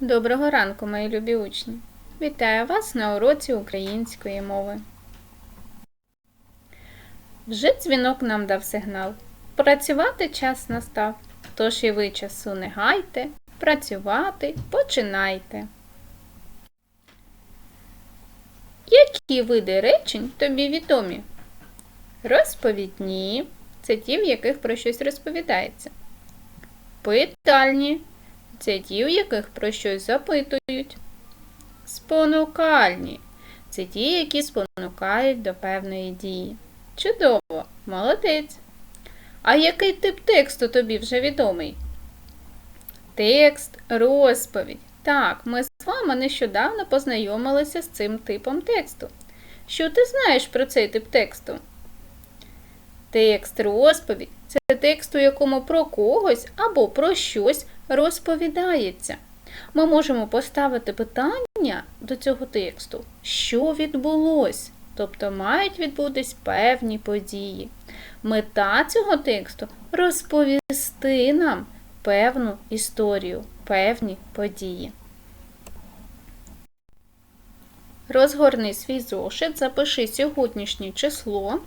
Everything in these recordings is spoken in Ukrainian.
Доброго ранку, мої любі учні! Вітаю вас на уроці української мови. Вже дзвінок нам дав сигнал. Працювати час настав. Тож і ви часу не гайте, працювати починайте. Які види речень тобі відомі? Розповідні це ті, в яких про щось розповідається. Питальні це ті, у яких про щось запитують. Спонукальні це ті, які спонукають до певної дії. Чудово, молодець. А який тип тексту тобі вже відомий? Текст, розповідь. Так, ми з вами нещодавно познайомилися з цим типом тексту. Що ти знаєш про цей тип тексту? Текст, розповідь це текст, у якому про когось або про щось розповідається. Ми можемо поставити питання до цього тексту, що відбулось, тобто мають відбутись певні події. Мета цього тексту розповісти нам певну історію, певні події. Розгорни свій зошит, запиши сьогоднішнє число.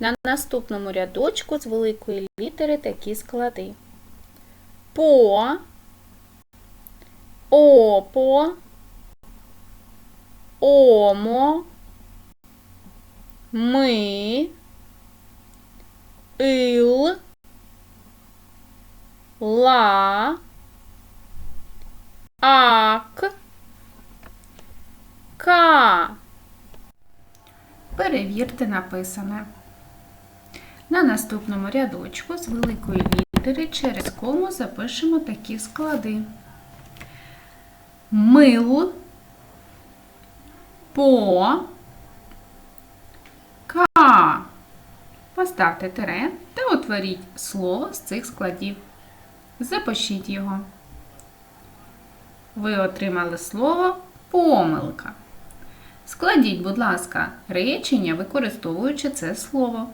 На наступному рядочку з великої літери такі склади. По, опо, омо, ми, ил, ла, ак, ка. Перевірте написане. На наступному рядочку з великої літери через кому запишемо такі склади. Мил, по, ка. Поставте тире та утворіть слово з цих складів. Запишіть його. Ви отримали слово помилка. Складіть, будь ласка, речення, використовуючи це слово.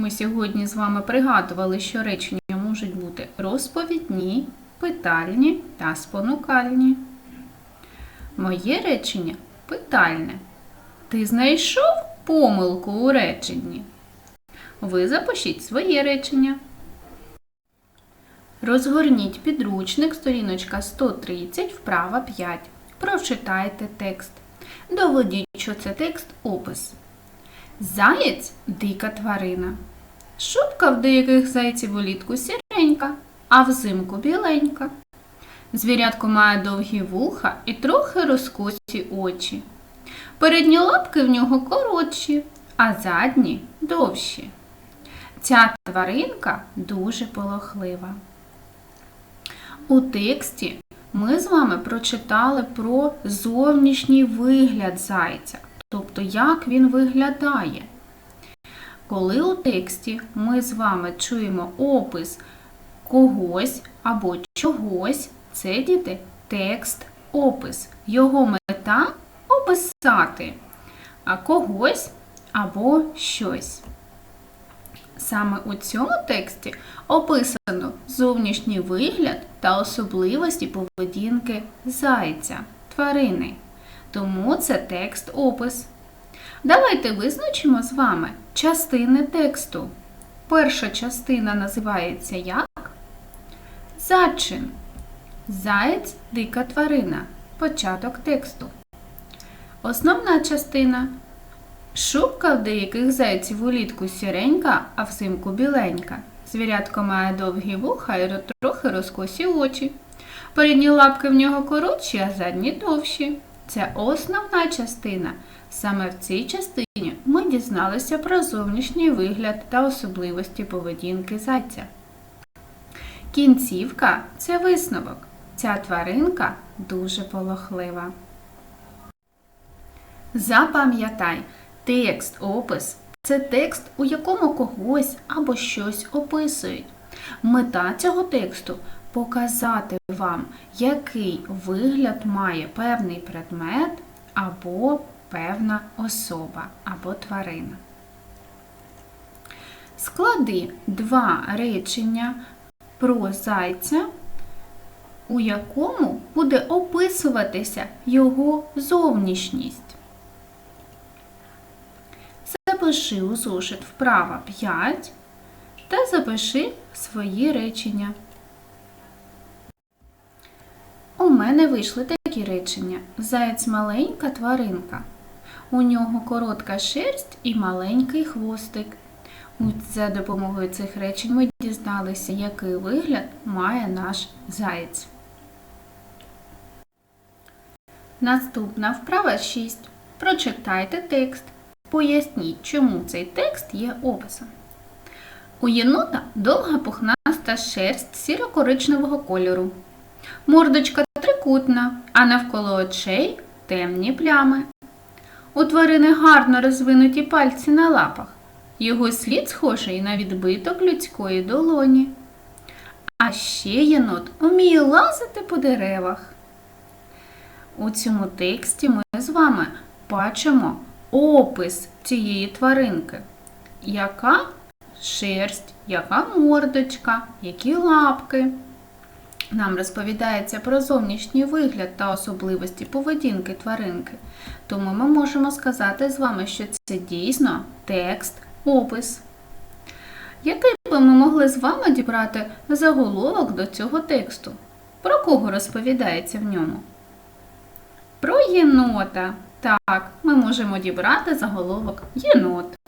Ми сьогодні з вами пригадували, що речення можуть бути розповідні, питальні та спонукальні. Моє речення питальне. Ти знайшов помилку у реченні? Ви запишіть своє речення. Розгорніть підручник, сторіночка 130, вправа 5. Прочитайте текст. Доведіть, що це текст опис. Заєць дика тварина. Шубка в деяких зайців улітку сіренька, а взимку біленька. Звірятко має довгі вуха і трохи розкосі очі. Передні лапки в нього коротші, а задні довші. Ця тваринка дуже полохлива. У тексті ми з вами прочитали про зовнішній вигляд зайця, тобто як він виглядає. Коли у тексті ми з вами чуємо опис когось або чогось, це діти текст опис. Його мета описати когось або щось. Саме у цьому тексті описано зовнішній вигляд та особливості поведінки зайця, тварини. Тому це текст опис. Давайте визначимо з вами частини тексту. Перша частина називається як? Зачин. Заєць дика тварина. Початок тексту. Основна частина. Шубка в деяких зайців улітку сіренька, а взимку біленька. Звірятко має довгі вуха і трохи розкосі очі. Передні лапки в нього коротші, а задні довші. Це основна частина. Саме в цій частині ми дізналися про зовнішній вигляд та особливості поведінки зайця. Кінцівка це висновок. Ця тваринка дуже полохлива. Запам'ятай, текст, опис це текст, у якому когось або щось описують. Мета цього тексту показати вам, який вигляд має певний предмет або певна особа або тварина. Склади два речення про зайця у якому буде описуватися його зовнішність. Запиши у зошит вправо 5 та запиши свої речення. У мене вийшли такі речення. Заєць маленька тваринка. У нього коротка шерсть і маленький хвостик. За допомогою цих речень ми дізналися, який вигляд має наш заєць. Наступна вправа 6. Прочитайте текст. Поясніть, чому цей текст є описом. У єнота довга пухнаста шерсть сіро-коричневого кольору. Мордочка трикутна, а навколо очей темні плями. У тварини гарно розвинуті пальці на лапах. Його слід схожий на відбиток людської долоні. А ще єнот вміє лазити по деревах. У цьому тексті ми з вами бачимо опис цієї тваринки, яка шерсть, яка мордочка, які лапки. Нам розповідається про зовнішній вигляд та особливості поведінки тваринки. Тому ми можемо сказати з вами, що це дійсно текст, опис. Який би ми могли з вами дібрати заголовок до цього тексту? Про кого розповідається в ньому? Про єнота. Так, ми можемо дібрати заголовок єнот.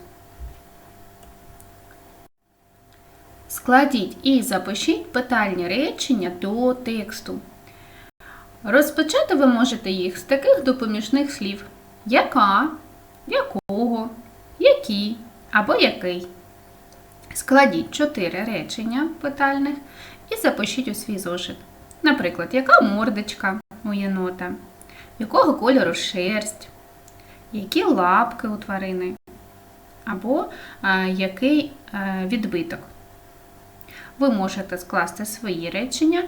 Складіть і запишіть питальні речення до тексту. Розпочати ви можете їх з таких допоміжних слів: яка, якого, які або який. Складіть чотири речення питальних і запишіть у свій зошит. Наприклад, яка мордочка у єнота, якого кольору шерсть, які лапки у тварини, або який а, відбиток. Ви можете скласти свої речення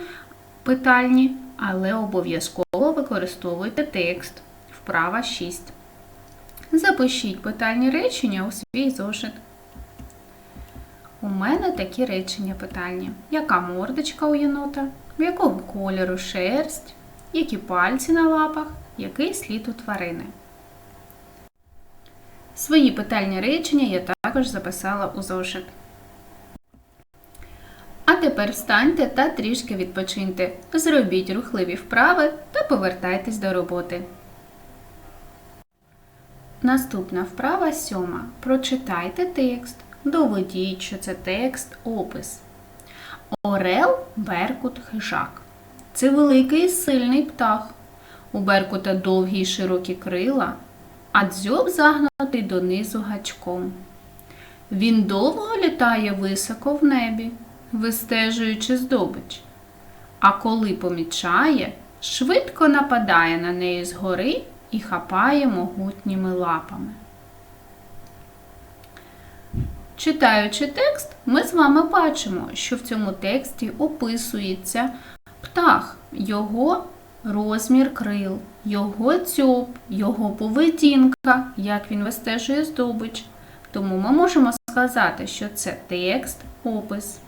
питальні, але обов'язково використовуйте текст вправа 6. Запишіть питальні речення у свій зошит. У мене такі речення питальні. Яка мордочка у єнота? Якого кольору шерсть? Які пальці на лапах? Який слід у тварини? Свої питальні речення я також записала у зошит. Тепер встаньте та трішки відпочиньте. Зробіть рухливі вправи та повертайтесь до роботи. Наступна вправа сьома. Прочитайте текст. Доведіть, що це текст, опис. Орел, беркут, хижак. Це великий сильний птах. У беркута довгі й широкі крила, а дзьоб загнутий донизу гачком. Він довго літає високо в небі, вистежуючи здобич. А коли помічає, швидко нападає на неї згори і хапає могутніми лапами. Читаючи текст, ми з вами бачимо, що в цьому тексті описується птах, його розмір крил, його дзьоб, його поведінка, як він вистежує здобич. Тому ми можемо сказати, що це текст, опис.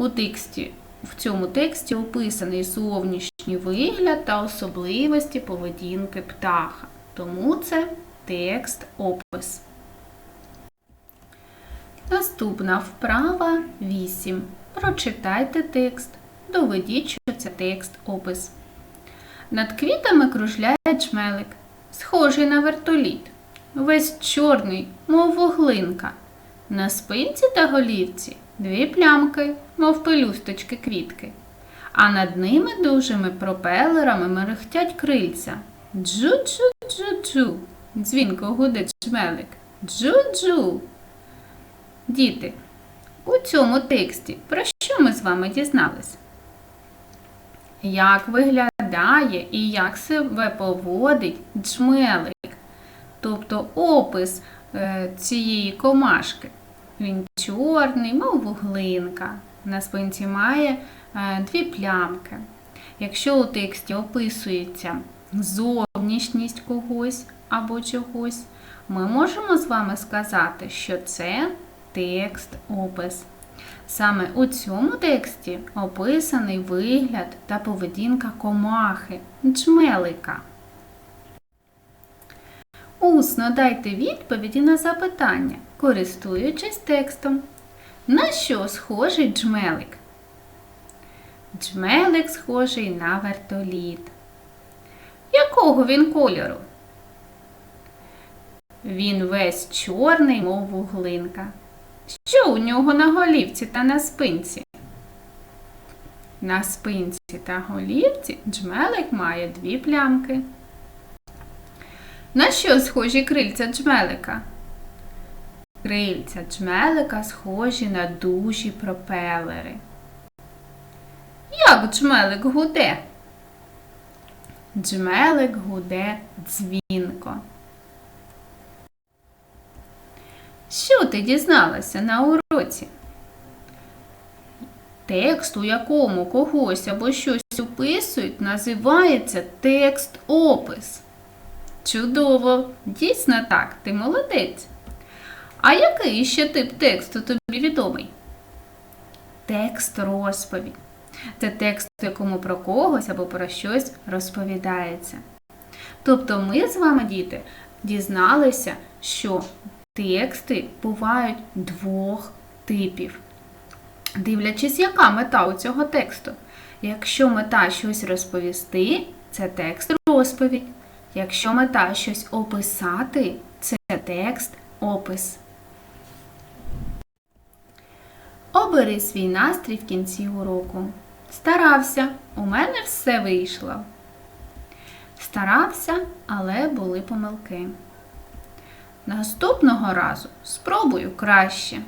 У тексті, в цьому тексті описаний зовнішній вигляд та особливості поведінки птаха. Тому це текст, опис. Наступна вправа 8. Прочитайте текст. Доведіть, що це текст опис. Над квітами кружляє джмелик, схожий на вертоліт. Весь чорний, мов вуглинка. На спинці та голівці дві плямки, мов пелюсточки квітки. А над ними дужими пропелерами мерехтять крильця. Джу-джу-джу-джу. Дзвінко гудить джмелик. Джу-джу. Діти, у цьому тексті про що ми з вами дізнались? Як виглядає і як себе поводить джмелик, тобто опис е, цієї комашки. Він чорний, мов вуглинка. На спинці має е, дві плямки. Якщо у тексті описується зовнішність когось або чогось, ми можемо з вами сказати, що це текст, опис. Саме у цьому тексті описаний вигляд та поведінка комахи джмелика. Усно дайте відповіді на запитання, користуючись текстом. На що схожий джмелик? Джмелик схожий на вертоліт. Якого він кольору? Він весь чорний, мов вуглинка. Що у нього на голівці та на спинці? На спинці та голівці джмелик має дві плямки. На що схожі крильця джмелика? Крильця джмелика схожі на дужі пропелери. Як джмелик гуде? Джмелик гуде дзвінко. Що ти дізналася на уроці? Текст, у якому когось або щось описують, називається текст-опис. Чудово! Дійсно так, ти молодець. А який ще тип тексту тобі відомий? Текст розповідь. Це текст, у якому про когось або про щось розповідається. Тобто ми з вами, діти, дізналися, що тексти бувають двох типів. Дивлячись, яка мета у цього тексту. Якщо мета щось розповісти, це текст розповідь. Якщо мета щось описати, це текст опис. Обери свій настрій в кінці уроку. Старався, у мене все вийшло. Старався, але були помилки. Наступного разу спробую краще.